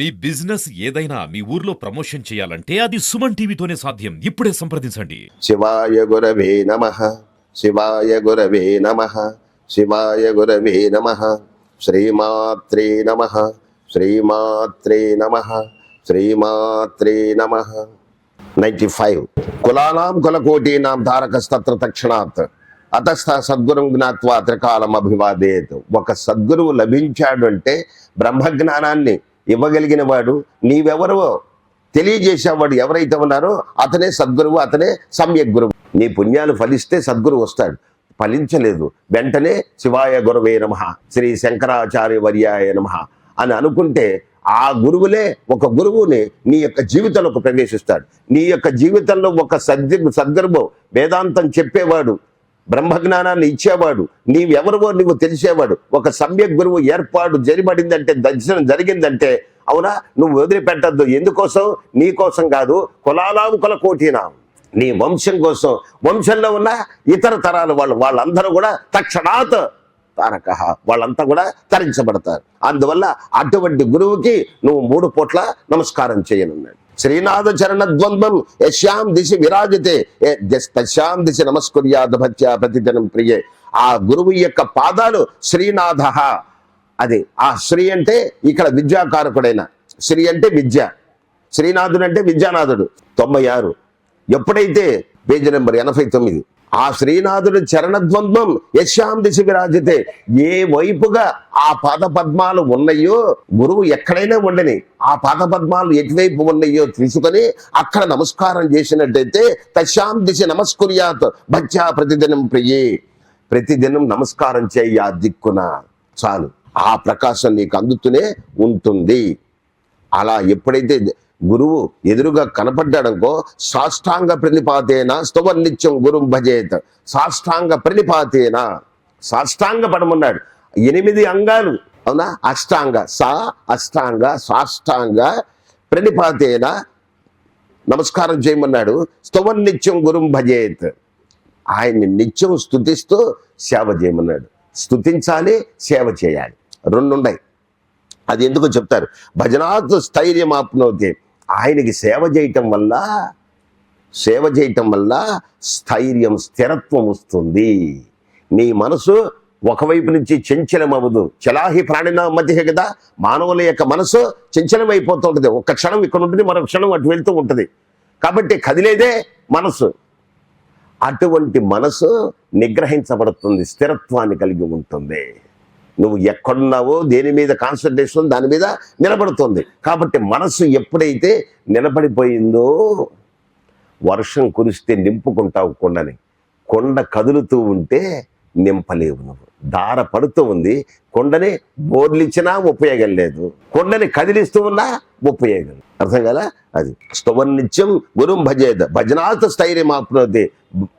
మీ business ఏదైనా మీ ఊర్లో promotion చేయాలంటే అది సుమన్ టీవీతోనే సాధ్యం. ఇప్పుడే సంప్రదించండి. శివాయ గురవే నమ. శివాయ గురవే నమ. శివాయ గురవే నమ. శ్రీమాత్రే నమ. శ్రీమాత్రే నమ. శ్రీమాత్రే నమ. Ninety five. కులానాం కులకోటీనాం తారకస్తత్ర తక్షణాత్. అతస్థ సద్గురుం జ్ఞాత్వా త్రికాలం అభివాదేత్ ఒక సద్గురువు లభించాడు అంటే బ్రహ్మజ్ఞానాన్ని ఇవ్వగలిగిన వాడు నీవెవరో తెలియజేసేవాడు ఎవరైతే ఉన్నారో అతనే సద్గురువు అతనే సమ్యక్ గురువు. నీ పుణ్యాలు ఫలిస్తే సద్గురువు వస్తాడు. ఫలించలేదు. వెంటనే శివాయ గురవే నమ. శ్రీ శంకరాచార్య వర్యాయ నమ అని అనుకుంటే ఆ గురువులే ఒక గురువుని నీ యొక్క జీవితంలోకి ప్రవేశిస్తాడు. నీ యొక్క జీవితంలో ఒక సద్గు సద్గురువు వేదాంతం చెప్పేవాడు బ్రహ్మజ్ఞానాన్ని ఇచ్చేవాడు. నీవెవరివో నువ్వు తెలిసేవాడు. ఒక సమ్యక్ గురువు ఏర్పాటు జరిబడిందంటే దర్శనం జరిగిందంటే అవునా? నువ్వు వదిలిపెట్టద్దు. ఎందుకోసం? నీ కోసం కాదు కులాలాం కుల నీ వంశం కోసం. వంశంలో ఉన్న ఇతర తరాలు వాళ్ళు వాళ్ళందరూ కూడా తక్షణాత్ తారక. వాళ్ళంతా కూడా తరించబడతారు. అందువల్ల అటువంటి గురువుకి నువ్వు మూడు పూట్ల నమస్కారం చేయనున్నాడు. శ్రీనాథ చరణ ద్వంద్వం యశ్యాం దిశ విరాజితే తశ్యాం దిశ నమస్కుర్యాద భత్య ప్రతిదినం ప్రియే ఆ గురువు యొక్క పాదాలు శ్రీనాథ అది ఆ శ్రీ అంటే ఇక్కడ విద్యాకారకుడైన శ్రీ అంటే విద్య శ్రీనాథుడు అంటే విద్యానాథుడు తొంభై ఆరు ఎప్పుడైతే పేజీ నెంబర్ ఎనభై తొమ్మిది ఆ శ్రీనాథుడు చరణద్వంద్వం యశ్యాం దిశ విరాజితే ఏ వైపుగా ఆ పాద పద్మాలు ఉన్నాయో గురువు ఎక్కడైనా ఉండని ఆ పాద పద్మాలు ఎటువైపు ఉన్నాయో తీసుకొని అక్కడ నమస్కారం చేసినట్టయితే తశ్యాం దిశ నమస్కుర్యాత్ భక్త్యా ప్రతిదినం ప్రియే. ప్రతిదినం నమస్కారం చేయి ఆ దిక్కున. చాలు. ఆ ప్రకాశం నీకు అందుతూనే ఉంటుంది. అలా ఎప్పుడైతే గురువు ఎదురుగా కనపడ్డాడనుకో సాష్టాంగ ప్రణిపాతేన స్తవం నిత్యం గురుం భజేత్. సాష్టాంగ ప్రణిపాతేన సాష్టాంగ పడమన్నాడు ఎనిమిది అంగాలు. అవునా? అష్టాంగ. సా అష్టాంగ సాష్టాంగ ప్రణిపాతేన నమస్కారం చేయమన్నాడు. స్తవన్నిత్యం గురుం భజేత్. ఆయన్ని నిత్యం స్తుతిస్తూ సేవ చేయమన్నాడు. స్తుతించాలి సేవ చేయాలి. రెండున్నాయి అది ఎందుకో చెప్తారు. భజనాత్ స్థైర్యం ఆప్నోతే. ఆయనకి సేవ చేయటం వల్ల సేవ చేయటం వల్ల స్థైర్యం స్థిరత్వం వస్తుంది. నీ మనసు ఒకవైపు నుంచి చంచలం అవ్వదు చలాహి ప్రాణిన మధ్య కదా? మానవుల యొక్క మనసు చంచలమైపోతూ ఉంటుంది ఒక క్షణం ఇక్కడ ఉంటుంది మరొక క్షణం అటు వెళ్తూ ఉంటుంది. కాబట్టి కదిలేదే మనసు. అటువంటి మనసు నిగ్రహించబడుతుంది స్థిరత్వాన్ని కలిగి ఉంటుంది. నువ్వు ఎక్కడున్నావో దేని మీద కాన్సన్ట్రేషన్ దాని మీద నిలబడుతుంది. కాబట్టి మనసు ఎప్పుడైతే నిలబడిపోయిందో వర్షం కురిస్తే నింపుకుంటావు కొండని. కొండ కదులుతూ ఉంటే నింపలేవు నువ్వు. దార పడుతూ ఉంది. కొండని బోర్లిచ్చినా ఉపయోగం లేదు. కొండని కదిలిస్తూ ఉన్నా ఉపయోగం అర్థం కదా అది స్తవన్నిత్యం గురుం భజేద. భజనాథ స్థైర్యం ఆప్నోతి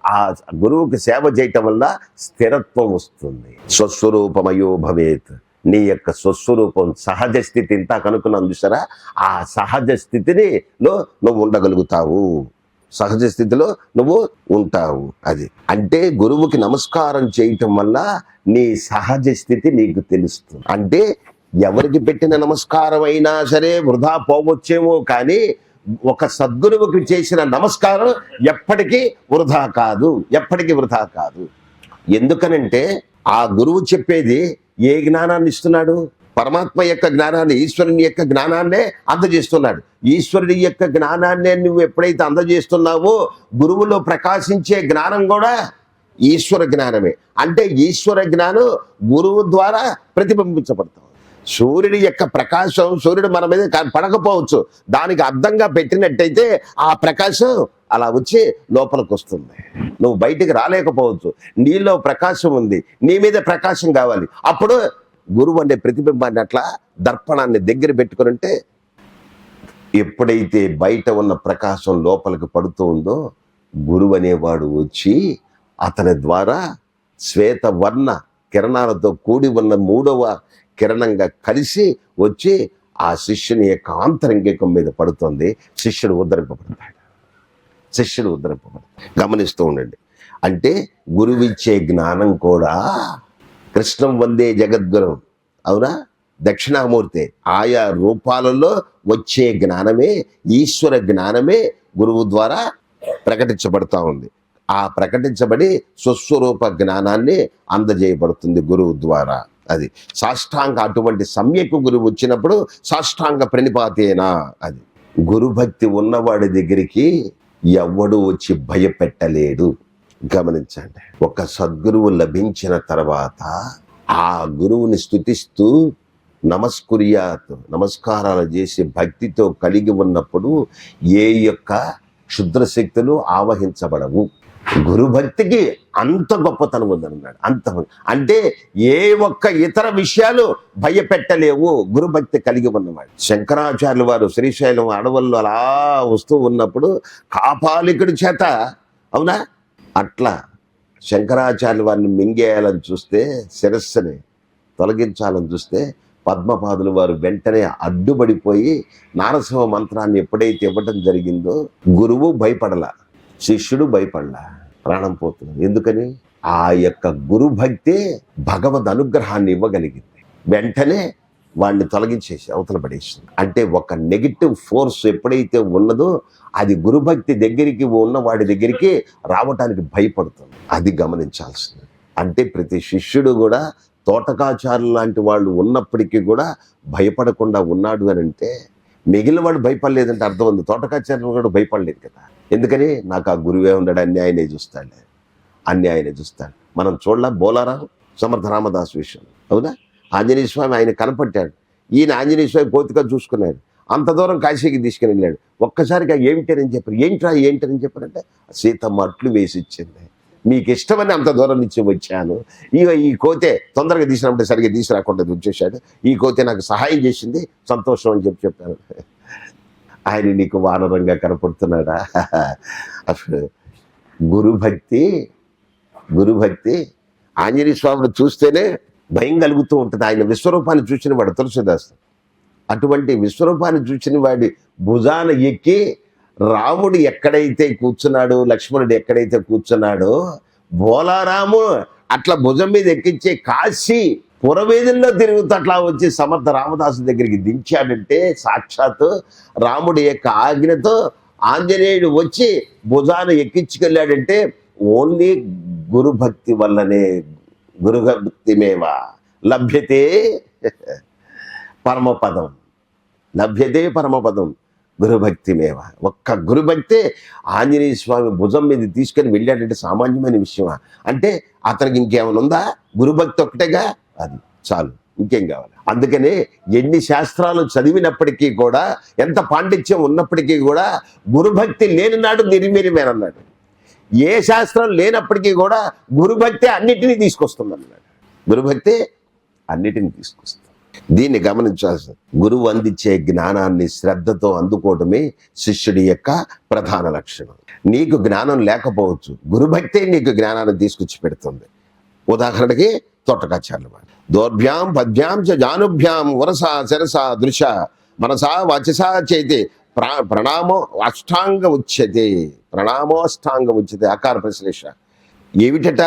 ఆ గురువుకి సేవ చేయటం వల్ల స్థిరత్వం వస్తుంది. స్వస్వరూపమయో భవేత్. నీ యొక్క స్వస్వరూపం సహజ స్థితి ఇంత కనుక్కున్నాను చూసారా ఆ సహజ స్థితిని లో నువ్వు ఉండగలుగుతావు. సహజ స్థితిలో నువ్వు ఉంటావు అది. అంటే గురువుకి నమస్కారం చేయటం వల్ల నీ సహజ స్థితి నీకు తెలుస్తుంది. అంటే ఎవరికి పెట్టిన నమస్కారం అయినా సరే వృధా పోవచ్చేమో కానీ ఒక సద్గురువుకి చేసిన నమస్కారం ఎప్పటికీ వృధా కాదు ఎప్పటికీ వృధా కాదు. ఎందుకనంటే ఆ గురువు చెప్పేది ఏ జ్ఞానాన్ని ఇస్తున్నాడు? పరమాత్మ యొక్క జ్ఞానాన్ని ఈశ్వరుని యొక్క జ్ఞానాన్నే అందజేస్తున్నాడు. ఈశ్వరుడి యొక్క జ్ఞానాన్నే నువ్వు ఎప్పుడైతే అందజేస్తున్నావో గురువులో ప్రకాశించే జ్ఞానం కూడా ఈశ్వర జ్ఞానమే. అంటే ఈశ్వర జ్ఞానం గురువు ద్వారా ప్రతిబింబించబడతాం. సూర్యుడి యొక్క ప్రకాశం సూర్యుడు మన మీద పడకపోవచ్చు. దానికి అర్థంగా పెట్టినట్టయితే ఆ ప్రకాశం అలా వచ్చి లోపలికి వస్తుంది నువ్వు బయటికి రాలేకపోవచ్చు. నీలో ప్రకాశం ఉంది. నీ మీద ప్రకాశం కావాలి. అప్పుడు గురువు అనే ప్రతిబింబాన్ని అట్లా దర్పణాన్ని దగ్గర పెట్టుకుని ఉంటే ఎప్పుడైతే బయట ఉన్న ప్రకాశం లోపలికి పడుతూ ఉందో గురువు అనేవాడు వచ్చి అతని ద్వారా శ్వేత వర్ణ కిరణాలతో కూడి ఉన్న మూడవ కిరణంగా కలిసి వచ్చి ఆ శిష్యుని యొక్క ఆంతరంగికం మీద పడుతుంది. శిష్యుడు ఉద్ధరింపబడతాడు. శిష్యుడు ఉద్ధరింపబడతాడు. గమనిస్తూ ఉండండి. అంటే గురువిచ్చే జ్ఞానం కూడా కృష్ణం వందే జగద్గురం. అవునా? దక్షిణామూర్తి. ఆయా రూపాలలో వచ్చే జ్ఞానమే ఈశ్వర జ్ఞానమే గురువు ద్వారా ప్రకటించబడతా ఉంది. ఆ ప్రకటించబడి స్వస్వరూప జ్ఞానాన్ని అందజేయబడుతుంది గురువు ద్వారా. అది సాష్టాంగ అటువంటి సమ్యక్ గురువు వచ్చినప్పుడు సాష్టాంగ ప్రణిపాతేనా? అది గురుభక్తి ఉన్నవాడి దగ్గరికి ఎవ్వడు వచ్చి భయపెట్టలేడు. గమనించండి. ఒక సద్గురువు లభించిన తర్వాత ఆ గురువుని స్థుతిస్తూ నమస్కుర్యాత్ నమస్కారాలు చేసి భక్తితో కలిగి ఉన్నప్పుడు ఏ యొక్క క్షుద్రశక్తులు ఆవహించబడవు. గురుభక్తికి అంత గొప్పతనం ఉందన్నాడు. అంత అంటే ఏ ఒక్క ఇతర విషయాలు భయపెట్టలేవు. గురుభక్తి కలిగి ఉన్నవాడు. శంకరాచార్యులు వారు శ్రీశైలం అడవుల్లో అలా వస్తూ ఉన్నప్పుడు కాపాలికుడి చేత అవునా? అట్లా శంకరాచార్య వారిని మింగేయాలని చూస్తే శిరస్సుని తొలగించాలని చూస్తే పద్మపాదులు వారు వెంటనే అడ్డుపడిపోయి నారసింహ మంత్రాన్ని ఎప్పుడైతే ఇవ్వటం జరిగిందో గురువు భయపడల శిష్యుడు భయపడలా ప్రాణం పోతుంది. ఎందుకని? ఆ యొక్క గురు భక్తే భగవద్ అనుగ్రహాన్ని ఇవ్వగలిగింది. వెంటనే వాడిని తొలగించేసి అవతల పడేసింది. అంటే ఒక నెగిటివ్ ఫోర్స్ ఎప్పుడైతే ఉన్నదో అది గురుభక్తి దగ్గరికి ఉన్న వాడి దగ్గరికి రావటానికి భయపడుతుంది. అది గమనించాల్సింది. అంటే ప్రతి శిష్యుడు కూడా తోటకాచారులు లాంటి వాళ్ళు ఉన్నప్పటికీ కూడా భయపడకుండా ఉన్నాడు అని అంటే మిగిలిన వాడు భయపడలేదంటే అర్థం ఉంది. తోటకాచార్యులు కూడా భయపడలేదు కదా. ఎందుకని? నాకు ఆ గురువే ఉన్నాడు అన్యాయనే చూస్తాడు అన్యాయనే చూస్తాడు. మనం చూడలే బోలారావు సమర్థ రామదాస్ విషయం. అవునా? ఆంజనేయ స్వామి ఆయన కనపట్టాడు ఈయన ఆంజనేయ స్వామి కోతిగా చూసుకున్నాడు. అంత దూరం కాశీకి తీసుకుని వెళ్ళాడు ఒక్కసారిగా ఏమిటని చెప్పారు. ఏంట్రా ఏంటని చెప్పారంటే సీతమ్మ అట్లు వేసి ఇచ్చింది మీకు ఇష్టమని అంత దూరం నుంచి వచ్చాను. ఇక ఈ కోతే తొందరగా తీసినప్పుడు సరిగ్గా తీసుకురాకుండా వచ్చేసాడు. ఈ కోతే నాకు సహాయం చేసింది సంతోషం అని చెప్పి చెప్పాను ఆయన నీకు వానరంగా కనపడుతున్నాడా? అసలు గురుభక్తి గురుభక్తి ఆంజనేయ స్వామిని చూస్తేనే భయం కలుగుతూ ఉంటుంది. ఆయన విశ్వరూపాన్ని చూసిన వాడు తులసిదాస్. అటువంటి విశ్వరూపాన్ని చూసిన వాడి భుజాన ఎక్కి రాముడు ఎక్కడైతే కూర్చున్నాడు లక్ష్మణుడు ఎక్కడైతే కూర్చున్నాడో బోలారాము అట్లా భుజం మీద ఎక్కించే కాశీ పురవేదుల్లో తిరుగుతూ అట్లా వచ్చి సమర్థ రామదాసు దగ్గరికి దించాడంటే సాక్షాత్ రాముడి యొక్క ఆజ్ఞతో ఆంజనేయుడు వచ్చి భుజాన ఎక్కించుకెళ్ళాడంటే ఓన్లీ గురుభక్తి వల్లనే గురుభక్తిమేవా లభ్యతే పరమపదం. లభ్యతే పరమపదం గురుభక్తిమేవ? ఒక్క గురుభక్తే ఆంజనేయ స్వామి భుజం మీద తీసుకొని వెళ్ళాడంటే సామాన్యమైన విషయమా? అంటే అతనికి ఇంకేమైనా ఉందా? గురుభక్తి ఒక్కటేగా? అది చాలు ఇంకేం కావాలి? అందుకనే ఎన్ని శాస్త్రాలు చదివినప్పటికీ కూడా ఎంత పాండిత్యం ఉన్నప్పటికీ కూడా గురుభక్తి లేని నాడు నిర్మీరిమేనన్నాడు ఏ శాస్త్రం లేనప్పటికీ కూడా గురుభక్తి అన్నిటినీ తీసుకొస్తుంది అన్నాడు గురుభక్తి అన్నిటిని తీసుకొస్తుంది. దీన్ని గమనించాల్సి గురువు అందించే జ్ఞానాన్ని శ్రద్ధతో అందుకోవటమే శిష్యుడి యొక్క ప్రధాన లక్షణం. నీకు జ్ఞానం లేకపోవచ్చు గురుభక్తే నీకు జ్ఞానాన్ని తీసుకొచ్చి పెడుతుంది. ఉదాహరణకి తోటకాచార్యుల వారు. దోర్భ్యాం పద్భ్యాం చ జానుభ్యాం వరస శరస దృశ మనసా వచసా చేతి ప్రా ప్రణామో అష్టాంగ ఉచ్యతే ప్రణామో అష్టాంగ ఉచ్యతే అకార ప్రశ్లేష ఏమిటట?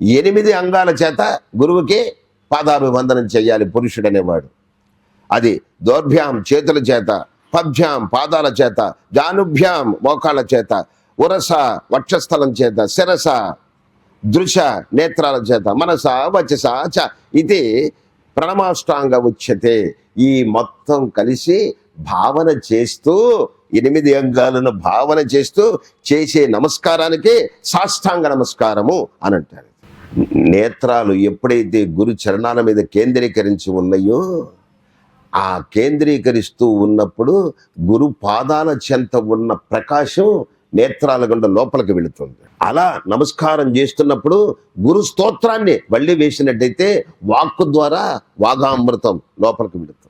ఎనిమిది అంగాల చేత గురువుకి పాదాభివందనం చేయాలి పురుషుడనేవాడు. అది దోర్భ్యాం చేతుల చేత పభ్యాం పాదాల చేత జానుభ్యాం మోకాళ్ళ చేత ఉరస వక్షస్థలం చేత శిరస దృశ నేత్రాల చేత మనస వచస చ. ఇది ప్రణమాష్టాంగ ఉచ్యతే ఈ మొత్తం కలిసి భావన చేస్తూ ఎనిమిది అంగాలను భావన చేస్తూ చేసే నమస్కారానికి సాష్టాంగ నమస్కారము అని అంటారు. నేత్రాలు ఎప్పుడైతే గురు చరణాల మీద కేంద్రీకరించి ఉన్నాయో ఆ కేంద్రీకరిస్తూ ఉన్నప్పుడు గురు పాదాల చెంత ఉన్న ప్రకాశం నేత్రాల గుండా లోపలికి వెళుతుంది. అలా నమస్కారం చేస్తున్నప్పుడు గురు స్తోత్రాన్ని వళ్ళి వేసినట్టయితే వాక్కు ద్వారా వాగామృతం లోపలికి వెళుతుంది.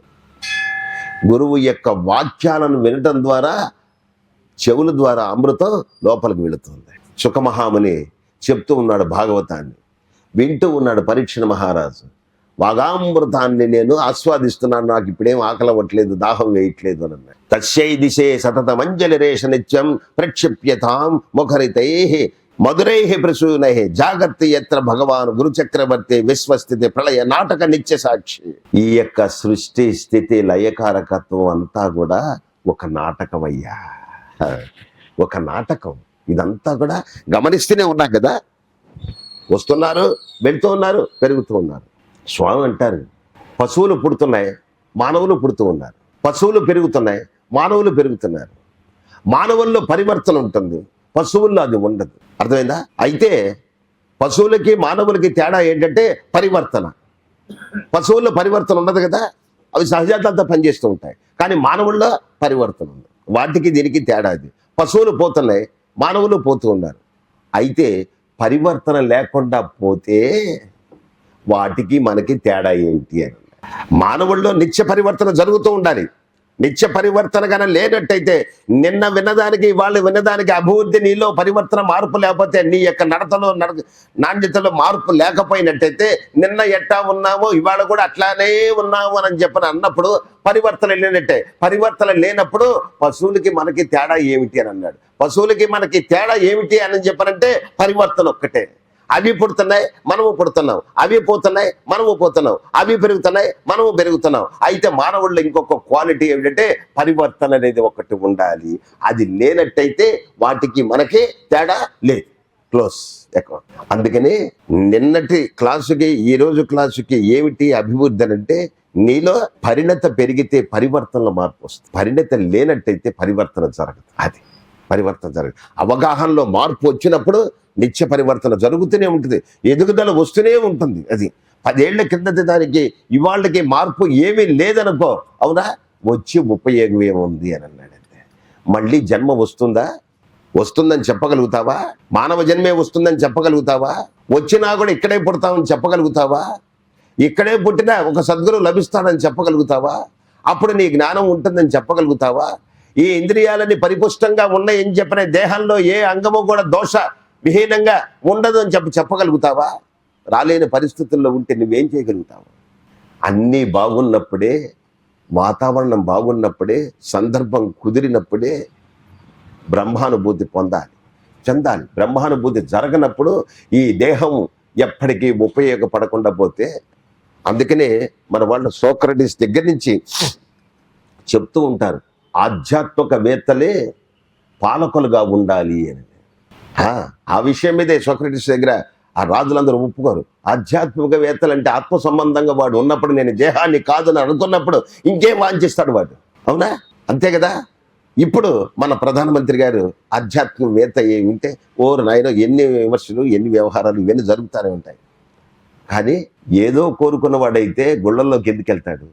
గురువు యొక్క వాక్యాలను వినటం ద్వారా చెవుల ద్వారా అమృతం లోపలికి వెళుతుంది. సుఖమహాముని చెప్తూ ఉన్నాడు భాగవతాన్ని. వింటూ ఉన్నాడు పరీక్షణ మహారాజు. వాగామృతాన్ని నేను ఆస్వాదిస్తున్నాను నాకు ఇప్పుడేం ఆకలవట్లేదు దాహం వేయట్లేదు అని అన్నాడు. తస్యై దిశే సతత మంజలి రేష నిత్యం ప్రక్షిప్యతాం ముఖరితై మధురై ప్రసూనహే జాగ్రత్త ఎత్ర భగవాన్ గురు చక్రవర్తి విశ్వస్థితి ప్రళయ నాటక నిత్య సాక్షి. ఈ యొక్క సృష్టి స్థితి లయకారకత్వం అంతా కూడా ఒక నాటకం అయ్యా ఒక నాటకం. ఇదంతా కూడా గమనిస్తూనే ఉన్నా కదా. వస్తున్నారు వెళ్తూ ఉన్నారు పెరుగుతూ ఉన్నారు. స్వామి అంటారు పశువులు పుడుతున్నాయి మానవులు పుడుతూ ఉన్నారు. పశువులు పెరుగుతున్నాయి మానవులు పెరుగుతున్నారు. మానవుల్లో పరివర్తన ఉంటుంది. పశువుల్లో అది ఉండదు. అర్థమైందా? అయితే పశువులకి మానవులకి తేడా ఏంటంటే పరివర్తన. పశువుల్లో పరివర్తన ఉండదు కదా? అవి సహజాతంతో పనిచేస్తూ ఉంటాయి. కానీ మానవుల్లో పరివర్తన ఉంది. వాటికి దీనికి తేడా అది పశువులు పోతున్నాయి మానవులు పోతూ ఉన్నారు. అయితే పరివర్తన లేకుండా పోతే వాటికి మనకి తేడా ఏంటి అని. మానవుల్లో నిత్య పరివర్తన జరుగుతూ ఉండాలి. నిత్య పరివర్తన కనుక లేనట్టయితే నిన్న విన్నదానికి వాళ్ళు విన్నదానికి అభివృద్ధి నీలో పరివర్తన మార్పు లేకపోతే నీ యొక్క నడతలో నడ నాణ్యతలో మార్పు లేకపోయినట్టయితే నిన్న ఎట్టా ఉన్నామో ఇవాళ కూడా అట్లానే ఉన్నాము అని చెప్పని అన్నప్పుడు పరివర్తన లేనట్టే. పరివర్తన లేనప్పుడు పశువులకి మనకి తేడా ఏమిటి అని అన్నాడు. పశువులకి మనకి తేడా ఏమిటి అని చెప్పనంటే పరివర్తన ఒక్కటే. అవి పుడుతున్నాయి మనము పుడుతున్నాం. అవి పోతున్నాయి మనము పోతున్నాం. అవి పెరుగుతున్నాయి మనము పెరుగుతున్నాం. అయితే మానవుల్లో ఇంకొక క్వాలిటీ ఏమిటంటే పరివర్తన అనేది ఒకటి ఉండాలి. అది లేనట్టయితే వాటికి మనకి తేడా లేదు. Close account. అందుకని నిన్నటి క్లాసుకి ఈ రోజు క్లాసుకి ఏమిటి అభివృద్ధి అని అంటే నీలో పరిణత పెరిగితే పరివర్తనలో మార్పు వస్తుంది. పరిణత లేనట్టయితే పరివర్తన జరగదు. అది పరివర్తన జరగదు. అవగాహనలో మార్పు వచ్చినప్పుడు నిత్య పరివర్తన జరుగుతూనే ఉంటుంది. ఎదుగుదల వస్తూనే ఉంటుంది అది. పదేళ్ళ కిందటి దానికి ఇవాళ్ళకి మార్పు ఏమీ లేదనుకో అవునా? వచ్చి ఉపయోగం ఏముంది అని అన్నాడంటే. మళ్ళీ జన్మ వస్తుందా? వస్తుందని చెప్పగలుగుతావా? మానవ జన్మే వస్తుందని చెప్పగలుగుతావా? వచ్చినా కూడా ఇక్కడే పుడతామని చెప్పగలుగుతావా? ఇక్కడే పుట్టినా ఒక సద్గురు లభిస్తాడని చెప్పగలుగుతావా? అప్పుడు నీ జ్ఞానం ఉంటుందని చెప్పగలుగుతావా? ఈ ఇంద్రియాలని పరిపుష్టంగా ఉన్నాయని చెప్పిన దేహంలో ఏ అంగము కూడా దోష విహీనంగా ఉండదు అని చెప్పి చెప్పగలుగుతావా? రాలేని పరిస్థితుల్లో ఉంటే నువ్వేం చేయగలుగుతావు? అన్నీ బాగున్నప్పుడే వాతావరణం బాగున్నప్పుడే సందర్భం కుదిరినప్పుడే బ్రహ్మానుభూతి పొందాలి. చెందాలి. బ్రహ్మానుభూతి జరగనప్పుడు ఈ దేహం ఎప్పటికీ ఉపయోగపడకుండా పోతే అందుకనే మన వాళ్ళు సోక్రటిస్ దగ్గర నుంచి చెప్తూ ఉంటారు ఆధ్యాత్మికవేత్తలే పాలకులుగా ఉండాలి అని. ఆ, విషయం మీదే సోక్రటిస్ దగ్గర ఆ రాజులందరూ ఒప్పుకోరు. ఆధ్యాత్మికవేత్తలు అంటే ఆత్మ సంబంధంగా వాడు ఉన్నప్పుడు నేను దేహాన్ని కాదని అనుకున్నప్పుడు ఇంకేం వాంఛిస్తాడు వాడు? అవునా? అంతే కదా? ఇప్పుడు మన ప్రధానమంత్రి గారు ఆధ్యాత్మికవేత్త ఏమి ఉంటే ఓరు నాయన ఎన్ని విమర్శలు ఎన్ని వ్యవహారాలు ఇవన్నీ జరుగుతూనే ఉంటాయి. కానీ ఏదో కోరుకున్నవాడైతే గుళ్ళల్లోకి ఎందుకు వెళ్తాడు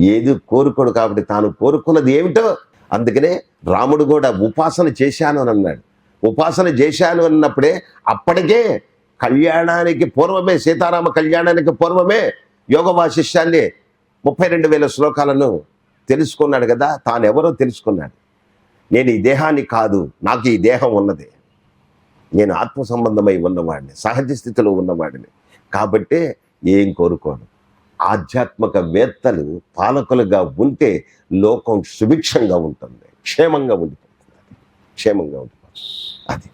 ఏది కోరుకోడు కాబట్టి తాను కోరుకున్నది ఏమిటో అందుకనే రాముడు కూడా ఉపాసన చేశాను అని అన్నాడు. ఉపాసన చేశాను అన్నప్పుడే అప్పటికే కళ్యాణానికి పూర్వమే సీతారామ కళ్యాణానికి పూర్వమే యోగ వాశిష్యాన్ని ముప్పై రెండు వేల శ్లోకాలను తెలుసుకున్నాడు కదా తాను ఎవరో తెలుసుకున్నాడు. నేను ఈ దేహాన్ని కాదు నాకు ఈ దేహం ఉన్నది. నేను ఆత్మ సంబంధమై ఉన్నవాడిని సహజ స్థితిలో ఉన్నవాడిని. కాబట్టి ఏం కోరుకోను? ఆధ్యాత్మిక వేత్తలు పాలకులుగా ఉంటే లోకం సుభిక్షంగా ఉంటుంది క్షేమంగా ఉండిపోతుంది. క్షేమంగా ఉంటుంది. అది.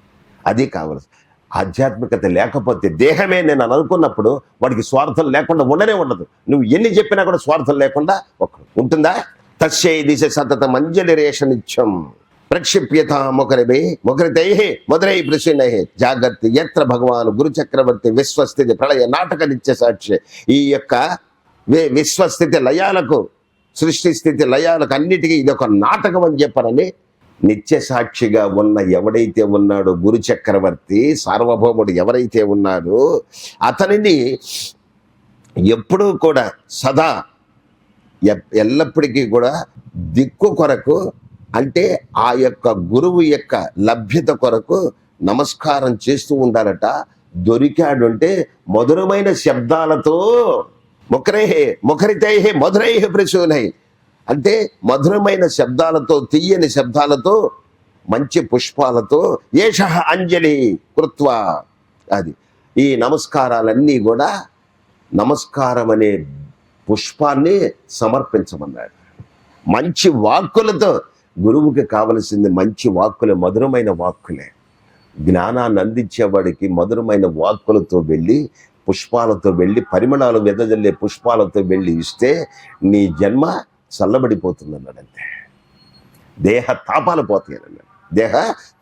అది కావలసి. ఆధ్యాత్మికత లేకపోతే దేహమే నేను అనుకున్నప్పుడు వాడికి స్వార్థం లేకుండా ఉండనే ఉండదు. నువ్వు ఎన్ని చెప్పినా కూడా స్వార్థం లేకుండా ఒక ఉంటుందా? తస్యై దిశ సతత మంజలి రేషనిత్యం ప్రక్షిప్యత ముఖరిభి ముఖరితై మధురై ప్రసన్నై జాగ్రత్త ఎత్ర భగవాన్ గురు చక్రవర్తి విశ్వస్థితి ప్రళయ నాటక నిత్య సాక్షి. ఈ యొక్క విశ్వస్థితి లయాలకు సృష్టి స్థితి లయాలకు అన్నిటికీ ఇది ఒక నాటకం అని చెప్పారని నిత్య సాక్షిగా ఉన్న ఎవడైతే ఉన్నాడో గురు చక్రవర్తి సార్వభౌముడు ఎవరైతే ఉన్నాడో అతనిని ఎప్పుడూ కూడా సదా ఎల్లప్పటికీ కూడా దిక్కు కొరకు అంటే ఆ యొక్క గురువు యొక్క లభ్యత కొరకు నమస్కారం చేస్తూ ఉండాలట. దొరికాడుంటే మధురమైన శబ్దాలతో ముఖరే ముఖరితై మధురై ప్రసూనై. అంటే మధురమైన శబ్దాలతో తీయని శబ్దాలతో మంచి పుష్పాలతో ఏష అంజలి కృత్వ అది. ఈ నమస్కారాలన్నీ కూడా నమస్కారం అనే పుష్పాన్ని సమర్పించమన్నాడు. మంచి వాక్కులతో గురువుకి కావలసింది మంచి వాక్కులే మధురమైన వాక్కులే. జ్ఞానాన్ని అందించేవాడికి మధురమైన వాక్కులతో వెళ్ళి పుష్పాలతో వెళ్ళి పరిమళాలు వెదజల్లే పుష్పాలతో వెళ్ళి ఇస్తే నీ జన్మ చల్లబడిపోతుంది అన్నాడు అంతే దేహ తాపాలు పోతాయి అన్నాడు. దేహ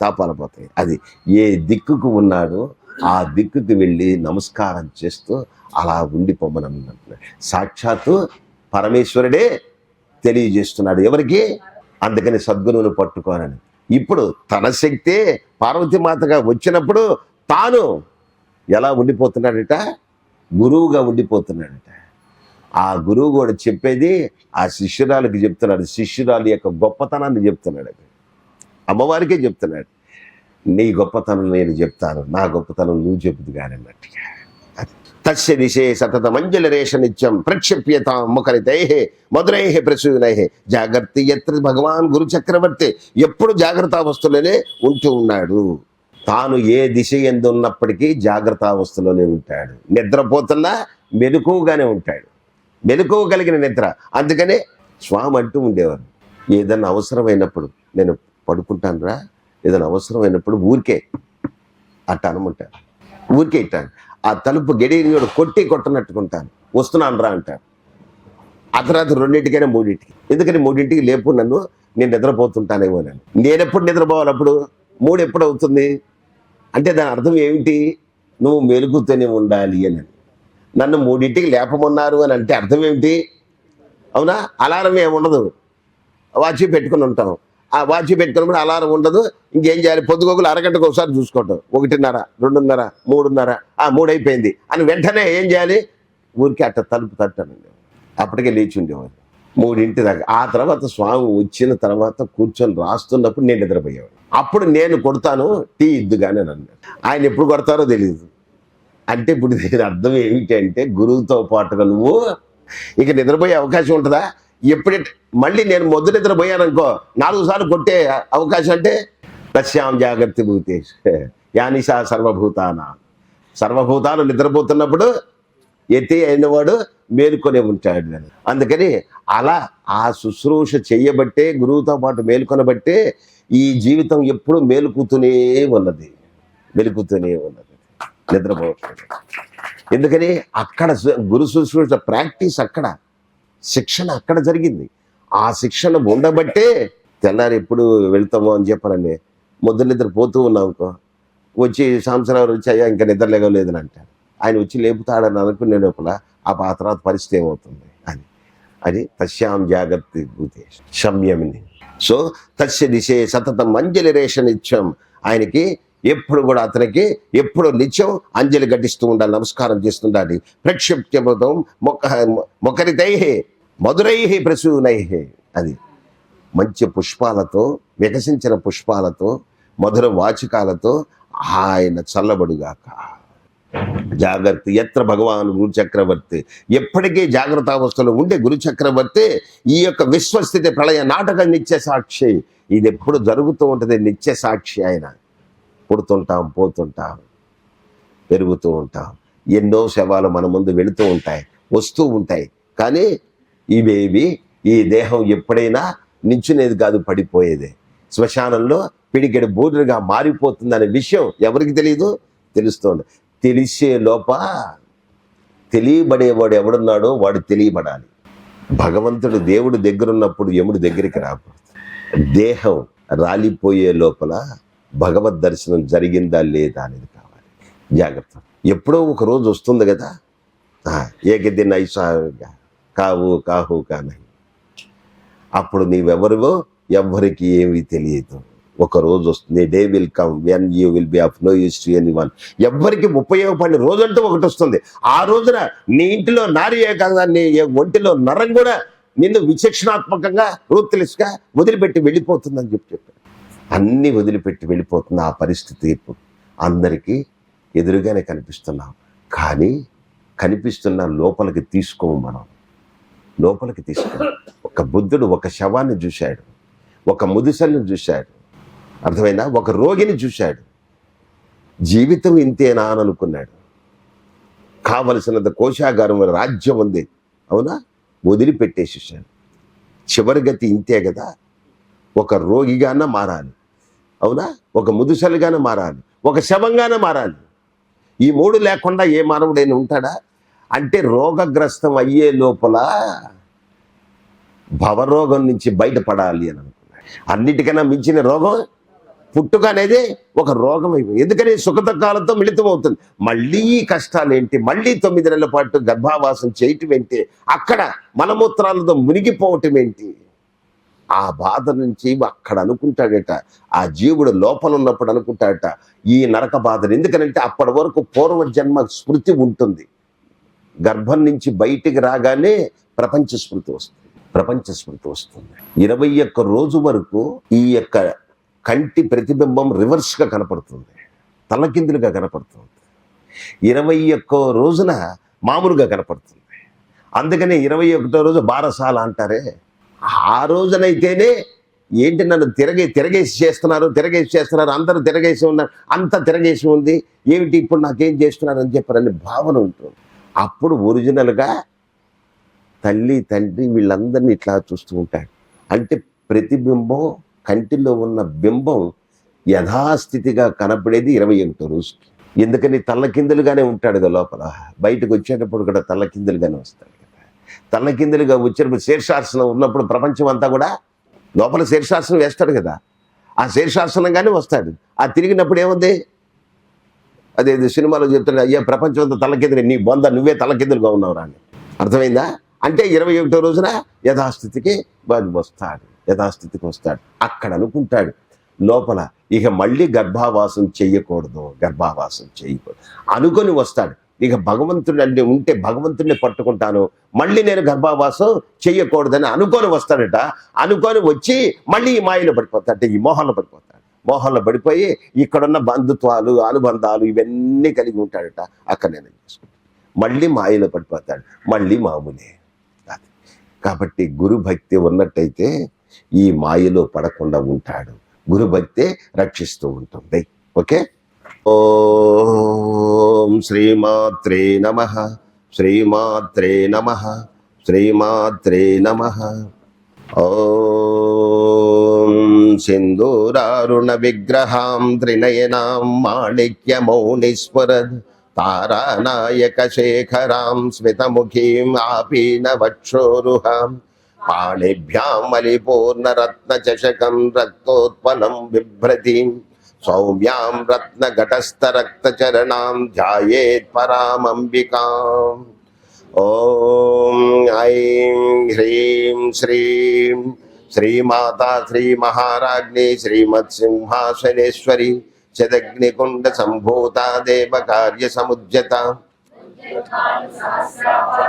తాపాలు పోతాయి. అది ఏ దిక్కుకు ఉన్నాడో ఆ దిక్కుకు వెళ్ళి నమస్కారం చేస్తూ అలా ఉండిపోమని అన్నాడు సాక్షాత్తు పరమేశ్వరుడే తెలియజేస్తున్నాడు ఎవరికి? అందుకని సద్గురువును పట్టుకోనని ఇప్పుడు తన శక్తే పార్వతీమాతగా వచ్చినప్పుడు తాను ఎలా ఉండిపోతున్నాడట? గురువుగా ఉండిపోతున్నాడట. ఆ గురువు కూడా చెప్పేది ఆ శిష్యురాలకి చెప్తున్నాడు. శిష్యురాలు యొక్క గొప్పతనాన్ని చెప్తున్నాడు అది. అమ్మవారికే చెప్తున్నాడు. నీ గొప్పతనం నేను చెప్తాను. నా గొప్పతనం నువ్వు చెబుదు కానన్నట్టుగా తస్య దిశే సతత మంజల రేష నిత్యం ప్రక్షిప్యతాం ముఖరితై మధురై ప్రసూనై జాగ్రత్త ఎత్ర భగవాన్ గురు చక్రవర్తి ఎప్పుడు జాగ్రత్త అవస్థలోనే ఉంటూ ఉన్నాడు. తాను ఏ దిశ ఎందు ఉన్నప్పటికీ జాగ్రత్త అవస్థలోనే ఉంటాడు. నిద్రపోతున్నా మెలకువగానే ఉంటాడు. మెలకువ కలిగిన నిద్ర. అందుకనే స్వామి అంటూ ఉండేవారు ఏదన్నా అవసరమైనప్పుడు నేను పడుకుంటాను రా ఏదైనా అవసరమైనప్పుడు ఊరికే అట్ట అనమంటాను ఊరికే ఇట్టాను ఆ తలుపు గడియని కొట్టి కొట్టనట్టుకుంటాను వస్తున్నాను రా అంటాను తర్వాత రెండింటికైనా మూడింటికి. ఎందుకని మూడింటికి లేపు నన్ను నేను నిద్రపోతుంటానేమో నేను నేనెప్పుడు నిద్రపోవాలి అప్పుడు? మూడు ఎప్పుడు అవుతుంది? అంటే దాని అర్థం ఏమిటి? నువ్వు మెలుగుతూనే ఉండాలి అని. నన్ను మూడింటికి లేపమన్నారు అని అంటే అర్థం ఏమిటి అవునా? అలారం ఏమి ఉండదు. వాచి పెట్టుకుని ఉంటాం. ఆ వాచి పెట్టుకున్నప్పుడు అలారం ఉండదు. ఇంకేం చేయాలి? పొద్దుగోకులు అరగంటకు ఒకసారి చూసుకోవటం. ఒకటిన్నర రెండున్నర మూడున్నర ఆ మూడైపోయింది. అని వెంటనే ఏం చేయాలి? ఊరికి అట్ట తలుపు తట్టానండి. అప్పటికే లేచి ఉండేవాడు మూడింటి దాకా. ఆ తర్వాత స్వామి వచ్చిన తర్వాత కూర్చొని రాస్తున్నప్పుడు నేను నిద్రపోయేవాడు అప్పుడు నేను కొడతాను టీ ఇద్దుగానే నన్ను. ఆయన ఎప్పుడు కొడతారో తెలియదు అంటే ఇప్పుడు దీని అర్థం ఏమిటి అంటే గురువుతో పాటుగా నువ్వు ఇక నిద్రపోయే అవకాశం ఉంటుందా? ఎప్పుడే మళ్ళీ నేను మొద్దు నిద్రపోయాను అనుకో నాలుగు సార్లు కొట్టే అవకాశం అంటే తస్యాం జాగ్రత్త భూతేష్. యానిషా సర్వభూతాన. సర్వభూతాలు నిద్రపోతున్నప్పుడు ఎత్తి అయినవాడు మేలుకొనే ఉంటాడు అని. అందుకని అలా ఆ శుశ్రూష చేయబట్టే గురువుతో పాటు మేలుకొనబట్టే ఈ జీవితం ఎప్పుడు మేలుకుతూనే ఉన్నది. మెలుకుతూనే ఉన్నది. నిద్రపోతుంది ఎందుకని? అక్కడ గురు శుశ్రూష ప్రాక్టీస్ అక్కడ శిక్షణ అక్కడ జరిగింది. ఆ శిక్షణ ఉండబట్టే తెల్లారి ఎప్పుడు వెళ్తామో అని చెప్పానండి ముద్ద నిద్ర పోతూ ఉన్నాం అనుకో వచ్చి సంవత్సరాలు వచ్చి అయ్యా ఇంకా నిద్ర లేవలేదని అంటాడు ఆయన వచ్చి లేపుతాడని అనుకునే లోపల ఆ తర్వాత పరిస్థితి ఏమవుతుంది అని. అది తస్యాం జాగ్రత్త భూతే శమ్యమిని. సో తస్య దిశే సతతం మంజలి రేషన్ ఇచ్చాం ఆయనకి ఎప్పుడు కూడా అతనికి ఎప్పుడు నిత్యం అంజలి ఘటిస్తూ ఉండాలి నమస్కారం చేస్తుండాలి. ప్రక్షిప్త్యమృతం మొక్క మొకరితై మధురై ప్రసూనై అది. మంచి పుష్పాలతో వికసించిన పుష్పాలతో మధుర వాచకాలతో ఆయన చల్లబడుగాక. జాగ్రత్త ఎత్ర భగవాన్ గురు చక్రవర్తి. ఎప్పటికీ జాగ్రత్త అవస్థలో ఉండే గురు చక్రవర్తి ఈ యొక్క విశ్వస్థితి ప్రళయ నాటక నిత్య సాక్షి. ఇది ఎప్పుడు జరుగుతూ ఉంటుంది నిత్య సాక్షి ఆయన. పుడుతుంటాం పోతుంటాం పెరుగుతూ ఉంటాం. ఎన్నో శవాలు మన ముందు వెళుతూ ఉంటాయి వస్తూ ఉంటాయి. కానీ ఇవేవి ఈ దేహం ఎప్పుడైనా నించునేది కాదు పడిపోయేదే. శ్మశానంలో పిడికెడు బూడిగా మారిపోతుందనే విషయం ఎవరికి తెలియదు తెలుస్తుంది. తెలిసే లోప తెలియబడేవాడు ఎవడున్నాడో వాడు తెలియబడాలి. భగవంతుడు దేవుడు దగ్గరున్నప్పుడు యముడు దగ్గరికి రాకూడదు. దేహం రాలిపోయే లోపల భగవద్ దర్శనం జరిగిందా లేదా అనేది కావాలి. జాగ్రత్త. ఎప్పుడో ఒక రోజు వస్తుంది కదా. ఏకదిన ఐసా కావు కాహు కానని అప్పుడు నీవెవరివో ఎవ్వరికి ఏమీ తెలియదు. ఒక రోజు వస్తుంది day will come when you will be of no use to anyone ఎవ్వరికి ఉపయోగపడిన రోజు అంటూ ఒకటి వస్తుంది. ఆ రోజున నీ ఇంటిలో నారియే కాదా నీ ఒంటిలో నరం కూడా నిన్ను విచక్షణాత్మకంగా రూత్లెస్గా వదిలిపెట్టి వెళ్ళిపోతుందని చెప్పి చెప్పారు. అన్నీ వదిలిపెట్టి వెళ్ళిపోతున్న ఆ పరిస్థితి ఇప్పుడు అందరికీ ఎదురుగానే కనిపిస్తున్నాం. కానీ కనిపిస్తున్న లోపలికి తీసుకోము మనం. లోపలికి తీసుకో ఒక బుద్ధుడు ఒక శవాన్ని చూశాడు. ఒక ముదిసల్ని చూశాడు. అర్థమైనా ఒక రోగిని చూశాడు. జీవితం ఇంతేనా అని అనుకున్నాడు. కావలసినంత కోశాగారం రాజ్యం ఉంది. అవునా? వదిలిపెట్టేసేసాడు. చివరి గతి ఇంతే కదా? ఒక రోగిగాన మారాలి. అవునా? ఒక ముదుసలుగానే మారాలి. ఒక శవంగానే మారాలి. ఈ మూడు లేకుండా ఏ మానవుడైనా ఉంటాడా? అంటే రోగగ్రస్తం అయ్యే లోపల భవరోగం నుంచి బయటపడాలి అని అనుకున్నాడు. అన్నిటికన్నా మించిన రోగం పుట్టుక అనేది ఒక రోగం అయిపోయింది. ఎందుకని? సుఖదుఖాలతో మిళితం అవుతుంది మళ్ళీ కష్టాలు ఏంటి మళ్ళీ తొమ్మిది నెలల పాటు గర్భావాసం చేయటం ఏంటి? అక్కడ మలమూత్రాలతో మునిగిపోవటం ఏంటి? ఆ బాధ నుంచి అక్కడ అనుకుంటాడట. ఆ జీవుడు లోపల ఉన్నప్పుడు అనుకుంటాడట ఈ నరక బాధను. ఎందుకనంటే అప్పటి వరకు పూర్వ జన్మ స్మృతి ఉంటుంది. గర్భం నుంచి బయటికి రాగానే ప్రపంచ స్మృతి వస్తుంది. ప్రపంచ స్మృతి వస్తుంది. ఇరవై ఒక్క రోజు వరకు ఈ యొక్క కంటి ప్రతిబింబం రివర్స్గా కనపడుతుంది. తలకిందులుగా కనపడుతుంది. ఇరవై ఒక్క రోజున మామూలుగా కనపడుతుంది. అందుకనే ఇరవై ఒకటో రోజు బారసాల అంటారే ఆ రోజునైతేనే ఏంటి నన్ను తిరగే తిరగేసి చేస్తున్నారు తిరగేసి చేస్తున్నారు అందరూ తిరగేసి ఉన్నారు అంత తిరగేసి ఉంది ఏమిటి ఇప్పుడు నాకేం చేస్తున్నారు అని చెప్పారని భావన ఉంటుంది. అప్పుడు ఒరిజినల్గా తల్లి తండ్రి వీళ్ళందరినీ ఇట్లా చూస్తూ ఉంటాడు అంటే ప్రతిబింబం కంటిలో ఉన్న బింబం యథాస్థితిగా కనపడేది ఇరవై ఒకటో రోజుకి. ఎందుకని తల్లకిందులుగానే ఉంటాడు కదా లోపల. బయటకు వచ్చేటప్పుడు కూడా తల్లకిందులుగానే వస్తాడు. తల్లకిందులుగా వచ్చినప్పుడు శీర్షాసనం ఉన్నప్పుడు ప్రపంచం అంతా కూడా లోపల శీర్షాసనం వేస్తాడు కదా. ఆ శీర్షాసనంగానే వస్తాడు. ఆ తిరిగినప్పుడు ఏముంది? అదే సినిమాలో చెప్తాడు అయ్యా ప్రపంచం అంతా తలకిందులు నీ బొంద నువ్వే తలకిందులుగా ఉన్నావు రాని అర్థమైందా? అంటే ఇరవై ఒకటో రోజున యథాస్థితికి వాడు వస్తాడు. యథాస్థితికి వస్తాడు. అక్కడ అనుకుంటాడు లోపల ఇక మళ్ళీ గర్భావాసం చేయకూడదు గర్భావాసం చేయకూడదు అనుకొని వస్తాడు. ఇక భగవంతుడు అంటే ఉంటే భగవంతుడిని పట్టుకుంటాను. మళ్ళీ నేను గర్భావాసం చేయకూడదని అనుకొని వస్తాడట. అనుకొని వచ్చి మళ్ళీ ఈ మాయలో పడిపోతాడు అంటే ఈ మోహంలో పడిపోతాడు. మోహంలో పడిపోయి ఇక్కడున్న బంధుత్వాలు అనుబంధాలు ఇవన్నీ కలిగి ఉంటాడట. అక్కడ నేను చేసుకుంటాను? మళ్ళీ మాయలో పడిపోతాడు. మళ్ళీ మామూలే. కాబట్టి గురు భక్తి ఉన్నట్టయితే ఈ మాయలో పడకుండా ఉంటాడు. గురుభక్తే రక్షిస్తూ ఉంటుంది. ఓకే? ఓ శ్రీమాత్రే నమ. శ్రీమాత్రే నమ. శ్రీమాత్రే నమ. ఓం సింధూరారుణ విగ్రహాం త్రినయనాం మాణిక్యమౌనిస్ఫురద్ తారానాయక శేఖరాం స్మితముఖీం ఆపీన వక్షోరుహాం పాణిభ్యాం మలిపూర్ణరత్నచషకం రక్తోత్పలం బిభ్రతీం. సౌమ్యాం రత్నఘటస్థరక్తచరణాం ధ్యాయేత్ పరామంబికాం. ఓం ఐం హ్రీం శ్రీం శ్రీమాతా శ్రీమహారాజ్ఞి శ్రీమత్సింహాసనేశ్వరి చదగ్నికుండ సంభూత దేవకార్య సముద్యత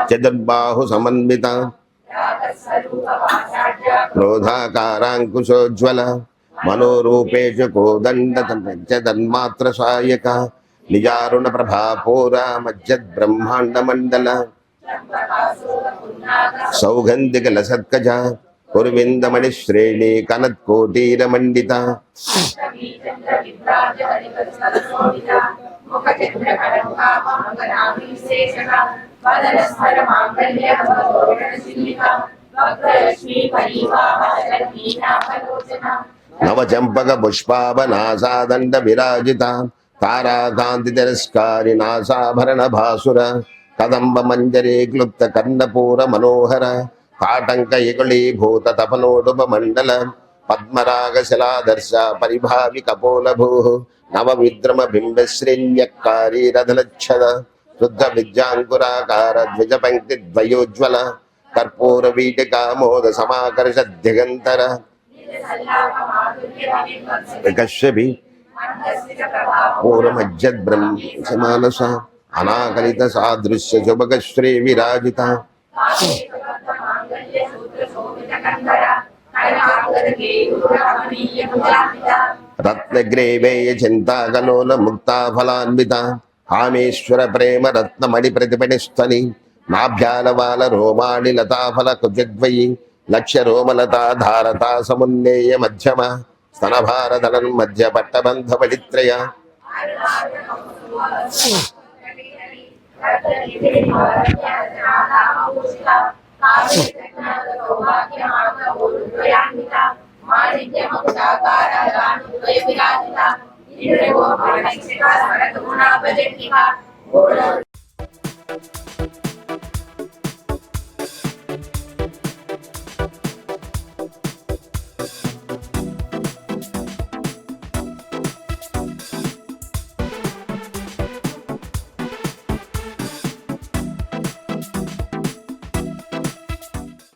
చతుర్బాహు సమన్విత క్రోధాకారాంకుశోజ్వల మనోరూపేష కోదండ సాయక నిజారుణ ప్రభాపూర మజ్జద్ బ్రహ్మాండ మండల సౌగంధిక లసత్కజ కురువిందమణి శ్రేణి కనత్కోటీర మండిత నవచంపక పుష్పావనాసాదండ విరాజిత తారాకాంతి తిరస్కారి నాసాభరణ భాసుర కదంబ మంజరీ క్లుప్త కర్ణపూర మనోహర కాటంక ఇగుళీభూత తపనోడుప మండల పద్మరాగ శిలాదర్శ పరిభావి కపోలభూ నవ విద్రమ బింబశ్రేణ్యకారీ రథలచ్చద శుద్ధ విద్యాంకురాకార ద్విజ పంక్తి ద్వయోజ్వల కర్పూర వీటికామోద సమాకర్ష దిగంతర కశ్యపి పూర్వమజ్జద్బ్రహ్మసమానస అనాకలిత సాదృశ్య శుభకశ్రీ విరాజిత రత్నగ్రేవేయ చింతాకలోల ముక్తాఫలాన్విత కామేశ్వర ప్రేమ రత్నమణి ప్రతిపణిస్తని నాభ్యాలవాల రోమాణి లతాఫల కుజద్వయి లక్ష్య రోమలతా ధారతా సమున్నేయ మధ్యమ స్తనభారదళన్ మధ్య పట్టబంధ పవిత్రయ ఇంద్రగో పరమేక్షిక స్వరగుణా భజన్నిక